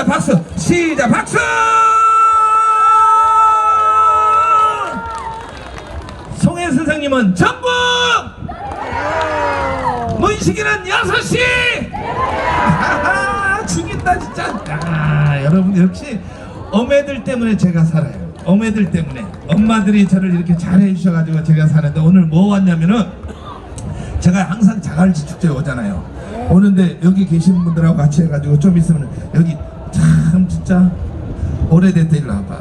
감사합니다. 박수. 시작. 박수. 송혜 선생님은 전국 문식이는 6시 아하, 죽인다 진짜 아, 여러분 역시 어매들 때문에 제가 살아요 어매들 때문에 엄마들이 저를 이렇게 잘해 주셔가지고 제가 사는데 오늘 뭐 왔냐면은 제가 항상 자갈치 축제에 오잖아요 오는데 여기 계시는 분들하고 같이 해가지고 좀 있으면 여기 참 진짜 오래됐다 일로 와봐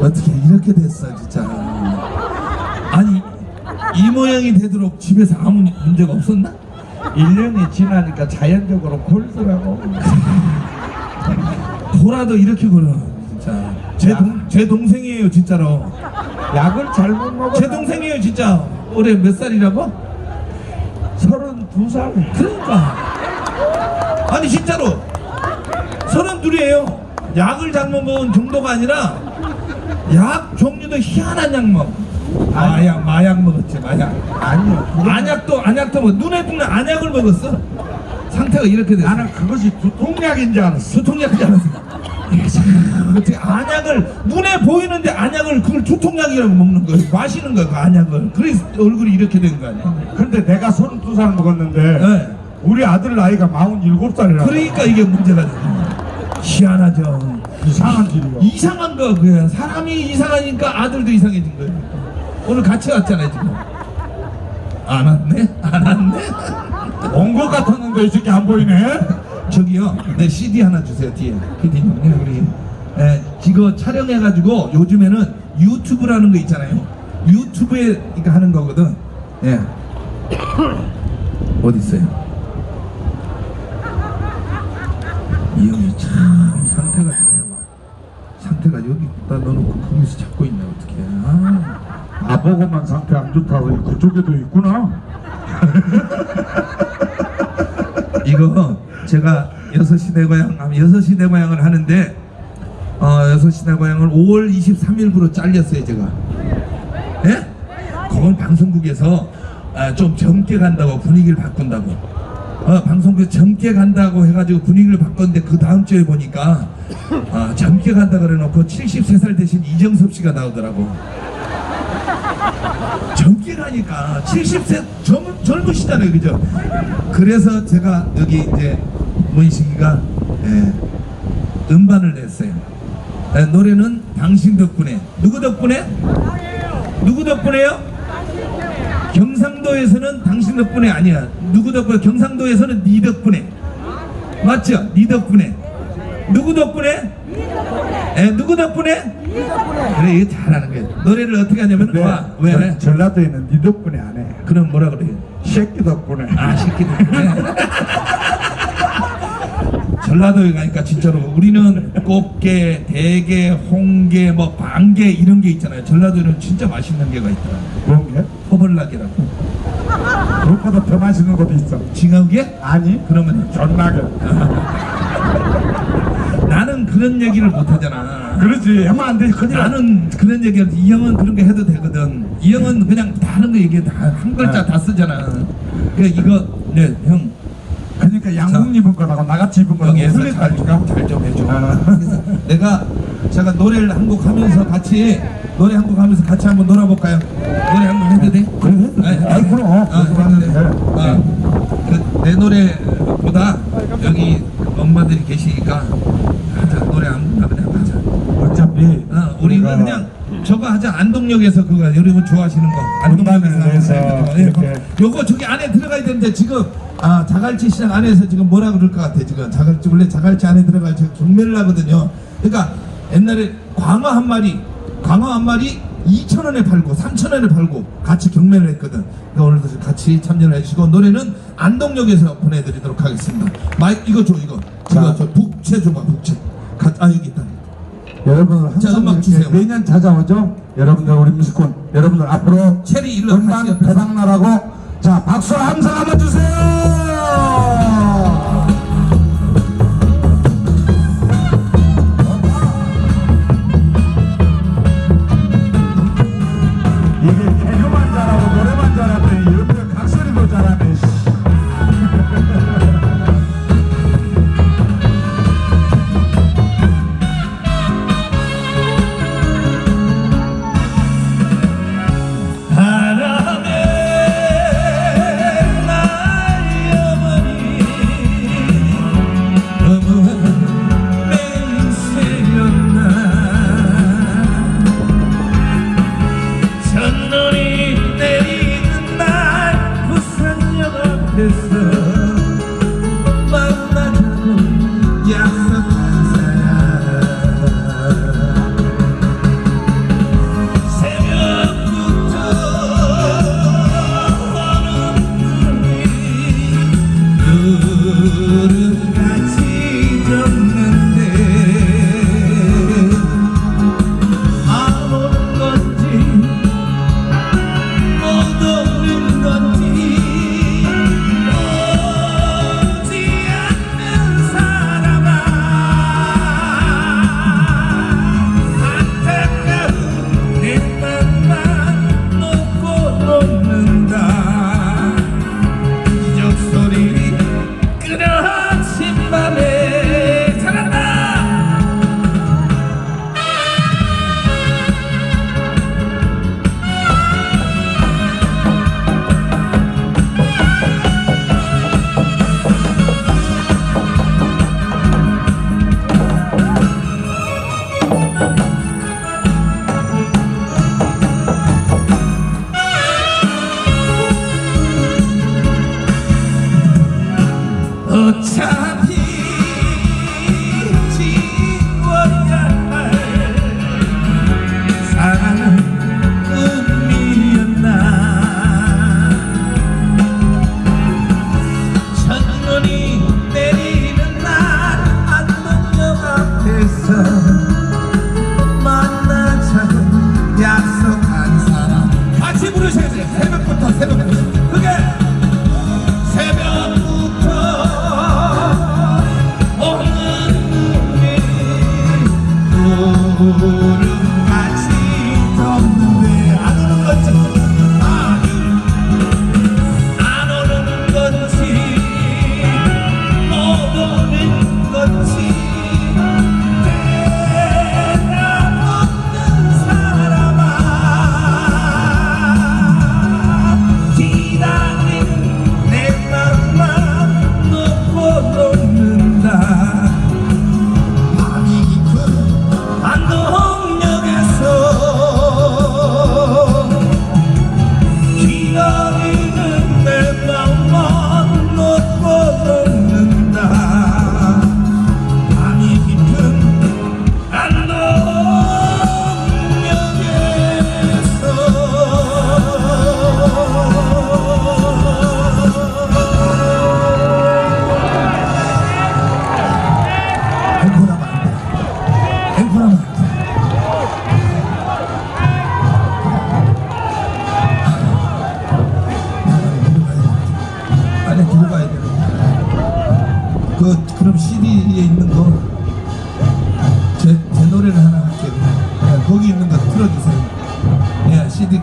어떻게 이렇게 됐어 진짜 아니 이 모양이 되도록 집에서 아무 문제가 없었나? 1년이 지나니까 자연적으로 골더라고. 보라도 이렇게 걸어 진짜 제, 동, 제 동생이에요 진짜로 약을 잘못 먹어. 제 동생이에요 진짜 올해 몇 살이라고? 32살. 그러니까 아니 진짜로 서른 둘이에요. 약을 잘못 먹은 정도가 아니라 약 종류도 희한한 약 먹어 마약 마약 먹었지 마약. 아니요. 안약도 안약도 뭐 눈에 띄는 안약을 먹었어. 상태가 이렇게 됐어. 나는 그것이 두통약인 줄 알았어. 두통약이지 않았어. 이게 참 어떻게 안약을 눈에 보이는데 안약을 그걸 두통약이라고 먹는 거예요 마시는 거예요 그 안약을. 그래서 얼굴이 이렇게 된 거 아니야? 근데 내가 32살 먹었는데 네. 우리 아들 나이가 47살이라. 그러니까 이게 문제가 되는 거예요 희한하죠. 이상한 길이요. 이상한 거 그냥 사람이 이상하니까 아들도 이상해진 거예요. 오늘 같이 왔잖아요 지금. 안 왔네? 안 왔네? 온 것 같았는데 이 새끼 안 보이네. 저기요 내 CD 하나 주세요 뒤에. PD님. 네, 우리 에, 이거 촬영해가지고 요즘에는 유튜브라는 거 있잖아요. 유튜브에 하는 거거든. 예 어디 있어요 이 형이 참 상태가 상태가 여기다 넣어놓고 거기서 잡고 있네 어떻게 아. 나보고만 상태 안 좋다고 그쪽에도 있구나. 이거 제가 여섯 시내 고향 하면 여섯 시내 고향을 하는데 어 여섯 시내 고향을 5월 23일부로 잘렸어요 제가 예? 그건 방송국에서 아, 좀 젊게 간다고 분위기를 바꾼다고 어, 방송국에서 젊게 간다고 해가지고 분위기를 바꿨는데 그 다음 주에 보니까 아, 젊게 간다 그래놓고 73살 대신 이정섭 씨가 나오더라고 젊게 가니까 70세 젊, 젊으시잖아요 그죠 그래서 제가 여기 이제 문식이가 예, 음반을 냈어요 예, 노래는 당신 덕분에 누구 덕분에? 누구 덕분에요? 경상도에서는 당신 덕분에 아니야 누구 덕분에? 경상도에서는 네 덕분에 맞죠? 네 덕분에 누구 덕분에? 예, 누구 덕분에? 그래 이거 잘하는 거야 노래를 어떻게 하냐면 근데 와, 왜? 전- 전라도에는 네 덕분에 안 해. 그럼 뭐라 그래요? 새끼 덕분에. 아 새끼들 전라도에 가니까 진짜로 우리는 꽃게, 대게, 홍게, 뭐 방게 이런 게 있잖아요 전라도에는 진짜 맛있는 게가 있더라고요 그런 게? 허벌나게라고 그것보다 더 맛있는 것도 있어. 징하게? 아니? 그러면 존나게. 나는 그런 얘기를 못 하잖아 그렇지. 하면 안 돼. 큰일 나. 나는 그런 얘기를 이 형은 그런 거 해도 되거든 이 형은 그냥 다른 거 얘기 다한 글자 네. 다 쓰잖아 그 이거 네 형 그러니까 양복 입은 거라고 나같이 입은 거라고 여기에서 해줘. 아. 그래서 내가 제가 노래를 한 곡 하면서 같이 노래 한 곡 하면서 같이 한번 놀아볼까요? 노래 한 곡 해도 돼? 네, 아이, 그럼. 아, 돼. 하는데. 아, 그, 내 노래보다 여기 엄마들이 계시니까 하자 노래 아무나 그냥 하자. 어차피 어, 우리는 우리가 그냥 저거 하자 안동역에서 그거 여러분 좋아하시는 거 안동역에서 거. 예, 이렇게. 요거 저기 안에 들어가야 되는데 지금 아 자갈치 시장 안에서 지금 뭐라 그럴 것 같아 지금 자갈치 원래 자갈치 안에 들어갈 지 경매를 하거든요 그러니까 옛날에 광어 한 마리 광어 한 마리 2천 원에 팔고 3천 원에 팔고 같이 경매를 했거든 그러니까 오늘도 같이 참여를 해주시고 노래는 안동역에서 보내드리도록 하겠습니다 마이크 이거 줘 이거 이거 자. 저 북채 줘봐 북채 가, 아 여기 있다 여러분들 항상 자, 음악 이렇게 주세요. 매년 찾아오죠. 여러분들 우리 뮤지콘 여러분들 앞으로 체리 일로 음반 옆에서. 대박나라고 자 박수 함성 한번 주세요.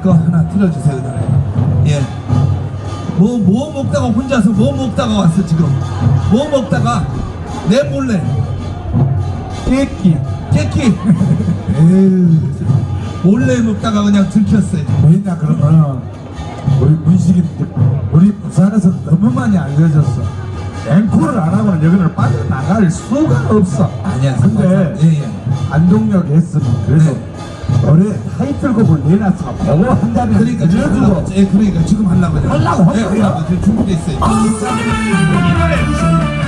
거 하나 틀어주세요. 예. 뭐, 뭐 먹다가 혼자서 뭐 먹다가 왔어, 지금. 뭐 먹다가 내 몰래. 깨끼. 에휴. 몰래 먹다가 그냥 들켰어요. 왜냐 그러면 우리 문식이 우리 부산에서 너무 많이 알려졌어 앵콜을 안 하고는 여기를 빠져나갈 수가 없어 아니야, 근데 예, 예. 안동역 했으면 그래도 노래 타이틀 곡을 내놨어 보고 한 잔에 그러니까 지금 들려주고 하려고, 예, 그러니까 지금 하려고. 하려고 예. 하려고 지금 준비돼 있어요. 제품을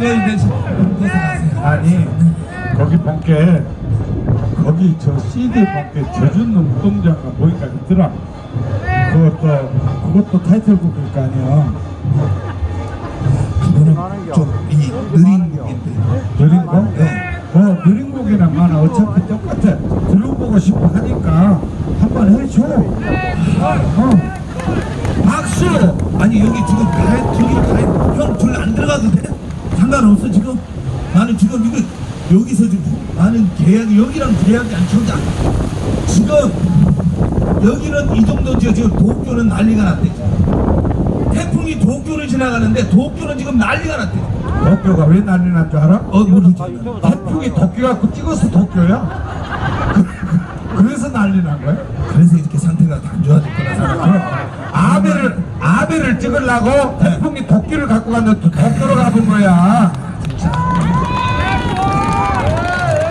감사합니다 즐거운 대신 아니 거기 본게 거기 저 CD 본게 제주는 운동장가 보니까 있더라 그것도 그것도 타이틀곡일 거 아니야 그거는 좀이 느린 곡인데 느린 거? 네. 어 느린 곡이나 마나 어차피 똑같아 들어보고 싶어 하니까 한번 해줘 어 박수! 아니 여기 지금 가해 저기 가해 형둘 안 들어가도 돼? 상관없어 지금? 나는 지금 이거 여기서 지금 나는 계약 여기랑 계약이 안 쳐자 지금 여기는 이 정도죠 지금 도쿄는 난리가 났대. 태풍이 도쿄를 지나가는데 도쿄는 지금 난리가 났대 도쿄가 왜 난리 난 줄 알아? 어 모르지 태풍이 도쿄 갖고 찍어서 도쿄야? 그- 그래서 난리 난 거야? 그래서 이렇게 상태가 안 좋아질 거라 생각해 아베를 아베를 찍으려고 태풍이 도끼를 갖고 갔는데 도쿄로 가본 거야.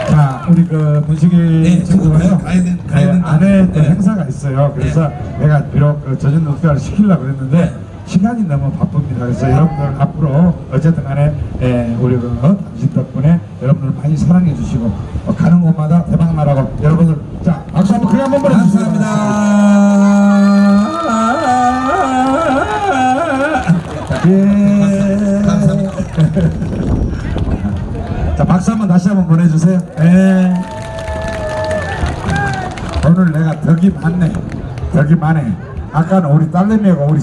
자, 우리 그 문식이 네, 친구가요. 가야- 가야 된- 가야 네, 된다. 안에 또 네. 행사가 있어요. 그래서 내가 비록 그 젖은 녹화를 시키려고 그랬는데 시간이 너무 바쁩니다. 그래서 여러분들 앞으로 어쨌든 간에 예, 우리 그 당신 덕분에 여러분들 많이 사랑해 주시고 어, 가는 곳마다 대박 나라고 여러분들 자 박수 한번 크게 한번 보내주세요. 감사합니다. 예. 감사합니다. 자 박수 한번 다시 한번 보내주세요. 예. 오늘 내가 덕이 많네. 덕이 많네. 아까는 우리 딸내미하고 우리